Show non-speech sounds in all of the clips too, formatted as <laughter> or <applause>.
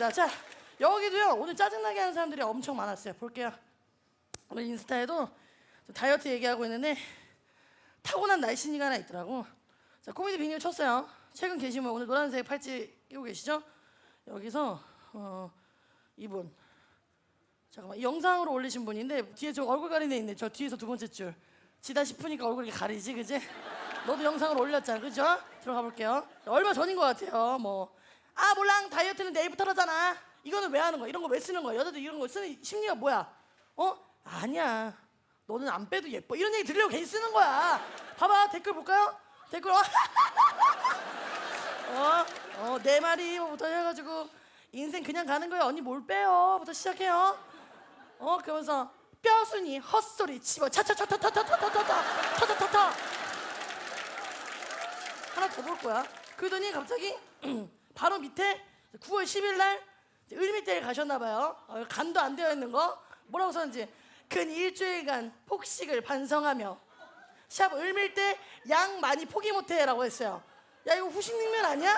좋습니다. 자, 여기도요. 오늘 짜증나게 하는 사람들이 엄청 많았어요. 볼게요. 오늘 인스타에도 저 다이어트 얘기하고 있는데 타고난 날씬이가 하나 있더라고. 자, 코미디 빅뉴 쳤어요. 최근 게시물 오늘 노란색 팔찌 끼고 계시죠? 여기서 어, 이분 잠깐만 이 영상으로 올리신 분인데 뒤에 저 얼굴 가리는 애 있네. 저 뒤에서 두 번째 줄. 지다 싶으니까 얼굴 이렇게 가리지, 그지? 너도 영상으로 올렸잖아, 그죠? 들어가 볼게요. 얼마 전인 것 같아요. 뭐, 아 몰랑 다이어트는 내일부터라잖아. 이거는 왜 하는 거야? 이런 거 왜 쓰는 거야? 여자들 이런 거 쓰는 심리가 뭐야? 어? 아니야. 너는 안 빼도 예뻐. 이런 얘기 들으려고 괜히 쓰는 거야. 봐봐 댓글 볼까요? 댓글 어? <laughs> 어, 어, 내 말이부터 해가지고 인생 그냥 가는 거야. 언니 뭘 빼요?부터 시작해요. 어, 그러면서 뼈순이 헛소리. 그러더니 갑자기 <clears throat> 바로 밑에 9월 10일 날 을밀대에 가셨나 봐요. 어, 간도 안 되어 있는 거. 뭐라고 썼는지. 근 일주일간 폭식을 반성하며. 샵 을밀대 양 많이 포기 못해라고 했어요. 야 이거 후식냉면 아니야?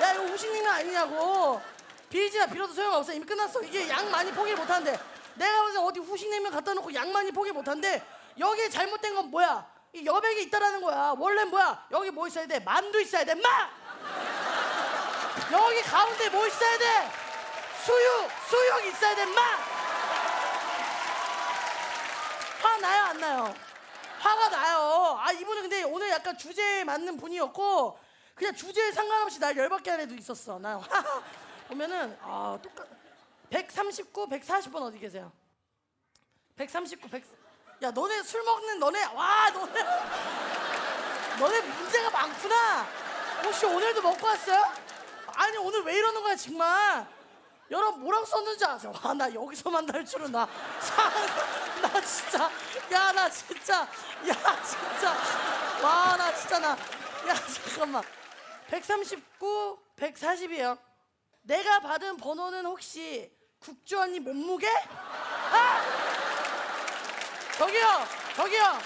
야 이거 후식냉면 아니냐고. 빌지나 빌어도 소용없어. 이미 끝났어. 이게 양 많이 포기 못하는데. 내가 봐서 어디 후식냉면 갖다 놓고 양 많이 포기 못한데 여기에 잘못된 건 뭐야? 이 여백이 있다라는 거야. 원래 뭐야? 여기 뭐 있어야 돼? 만두 있어야 돼. 마! 여기 가운데 뭐 있어야 돼 수육 수육 있어야 돼 마! 화 나요 안 나요? 화가 나요. 아 이분은 근데 오늘 약간 주제에 맞는 분이었고 그냥 주제에 상관없이 날 열받게 하는 애도 있었어. 나 <laughs> 보면은 아 똑같. 139, 140번 어디 계세요? 139, 100. 야 너네 술 먹는 너네 와 너네 너네 문제가 많구나. 혹시 오늘도 먹고 왔어요? 아니 오늘 왜 이러는 거야 정말. 여러분 뭐라고 썼는지 아세요? 와 나 여기서 만날 줄은 나, 사- 나 진짜 야 나 진짜 야 진짜 와 나 진짜 나 야 잠깐만 139, 140이에요. 내가 받은 번호는 혹시 국주 언니 몸무게? 아! 저기요 저기요